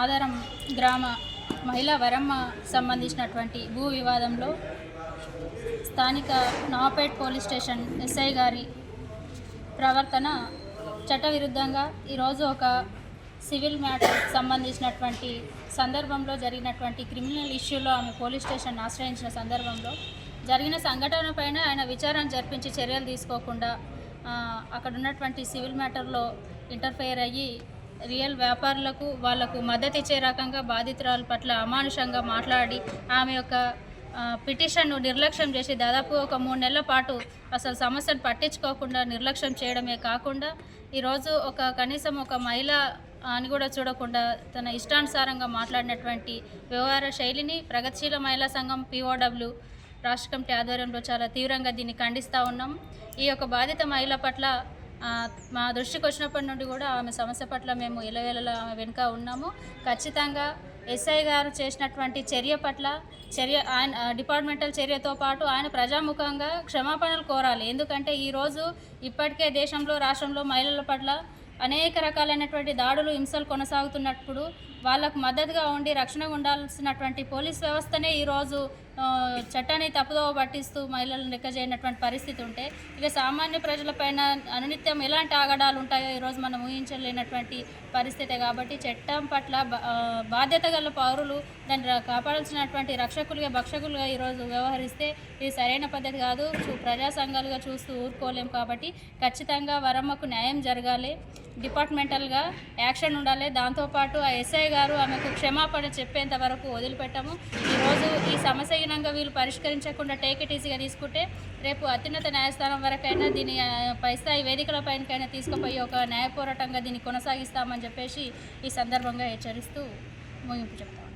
గ్రామ మహిళా వరమ్మ సంబంధించినటువంటి భూ వివాదంలో స్థానిక నాపేట్ పోలీస్ స్టేషన్ ఎస్ఐ గారి ప్రవర్తన చట్టవిరుద్ధంగా ఈరోజు ఒక సివిల్ మ్యాటర్ సంబంధించినటువంటి సందర్భంలో జరిగినటువంటి క్రిమినల్ ఇష్యూలో ఆమె పోలీస్ స్టేషన్ ఆశ్రయించిన సందర్భంలో జరిగిన సంఘటనపైన ఆయన విచారణ జరిపించి చర్యలు తీసుకోకుండా అక్కడ ఉన్నటువంటి సివిల్ మ్యాటర్లో ఇంటర్ఫెయిర్ అయ్యి రియల్ వ్యాపారులకు వాళ్ళకు మద్దతు ఇచ్చే రకంగా బాధితురాల పట్ల అమానుషంగా మాట్లాడి ఆమె యొక్క పిటిషన్ను నిర్లక్ష్యం చేసి దాదాపు ఒక మూడు నెలల పాటు అసలు సమస్యను పట్టించుకోకుండా నిర్లక్ష్యం చేయడమే కాకుండా ఈరోజు ఒక కనీసం ఒక మహిళ అని కూడా చూడకుండా తన ఇష్టానుసారంగా మాట్లాడినటువంటి వ్యవహార శైలిని ప్రగతిశీల మహిళా సంఘం పిఓడబ్ల్యూ రాష్ట్ర కమిటీ ఆధ్వర్యంలో చాలా తీవ్రంగా దీన్ని ఖండిస్తూ ఉన్నాం. ఈ యొక్క బాధిత మహిళ పట్ల మా దృష్టికి వచ్చినప్పటి నుండి కూడా ఆమె సమస్య పట్ల మేము ఎలవేళలా ఆమె వెనుక ఉన్నాము. ఖచ్చితంగా ఎస్ఐ గారు చేసినటువంటి చర్య పట్ల చర్య ఆయన డిపార్ట్మెంటల్ చర్యతో పాటు ఆయన ప్రజాముఖంగా క్షమాపణలు కోరాలి. ఎందుకంటే ఈరోజు ఇప్పటికే దేశంలో రాష్ట్రంలో మహిళల పట్ల అనేక రకాలైనటువంటి దాడులు హింసలు కొనసాగుతున్నప్పుడు వాళ్ళకు మద్దతుగా ఉండి రక్షణగా ఉండాల్సినటువంటి పోలీస్ వ్యవస్థనే ఈరోజు చట్టాన్ని తప్పుదోవ పట్టిస్తూ మహిళలను లెక్క చేయనటువంటి పరిస్థితి ఉంటే ఇక సామాన్య ప్రజలపైన అనునిత్యం ఎలాంటి ఆగడాలు ఉంటాయో ఈరోజు మనం ఊహించలేనటువంటి పరిస్థితే కాబట్టి చట్టం పట్ల బాధ్యత గల పౌరులు దాన్ని కాపాడాల్సినటువంటి రక్షకులుగా భక్షకులుగా ఈరోజు వ్యవహరిస్తే ఇది సరైన పద్ధతి కాదు. చూ- ప్రజా సంఘాలుగా చూస్తూ ఊరుకోలేం కాబట్టి ఖచ్చితంగా వరమ్మకు న్యాయం జరగాలి. డిపార్ట్మెంటల్గా యాక్షన్ ఉండాలి. దాంతోపాటు ఆ ఎస్ఐ గారు ఆమెకు క్షమాపణ చెప్పేంత వరకు వదిలిపెట్టాము. ఈరోజు ఈ సమస్యహీనంగా వీళ్ళు పరిష్కరించకుండా టేక్ ఇట్ ఈజీగా తీసుకుంటే రేపు అత్యున్నత న్యాయస్థానం వరకైనా దీని పైస్థాయి పై స్థాయి వేదికల పైనకైనా తీసుకుపోయి ఒక న్యాయ పోరాటంగా దీన్ని కొనసాగిస్తామని చెప్పేసి ఈ సందర్భంగా హెచ్చరిస్తూ ముగింపు చెప్తాము